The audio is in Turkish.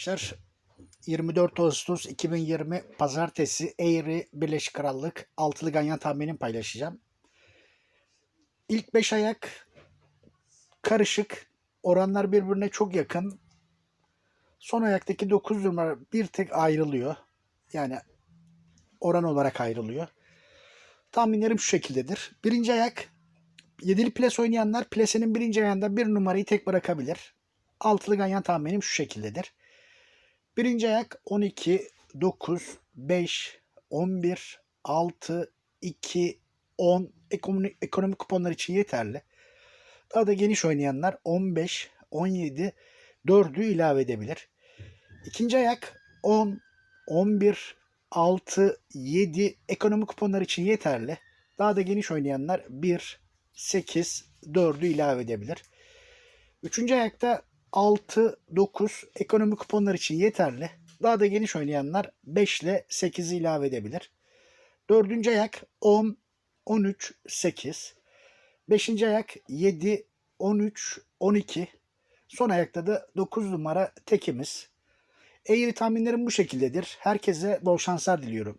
Arkadaşlar 24 Ağustos 2020 Pazartesi Eğri Birleşik Krallık altılı ganyan tahminini paylaşacağım. İlk 5 ayak karışık. Oranlar birbirine çok yakın. Son ayaktaki 9 numara bir tek ayrılıyor. Yani oran olarak ayrılıyor. Tahminlerim şu şekildedir. Birinci ayak yedili ples oynayanlar plesenin birinci ayağında bir numarayı tek bırakabilir. Altılı ganyan tahminim şu şekildedir. Birinci ayak 12, 9, 5, 11, 6, 2, 10 ekonomi, ekonomik kuponlar için yeterli. Daha da geniş oynayanlar 15, 17, 4'ü ilave edebilir. İkinci ayak 10, 11, 6, 7 ekonomik kuponlar için yeterli. Daha da geniş oynayanlar 1, 8, 4'ü ilave edebilir. Üçüncü ayakta 6, 9 ekonomik kuponlar için yeterli. Daha da geniş oynayanlar 5 ile 8'i ilave edebilir. Dördüncü ayak 10, 13, 8. Beşinci ayak 7, 13, 12. Son ayakta da 9 numara tekimiz. Eğri tahminlerim bu şekildedir. Herkese bol şanslar diliyorum.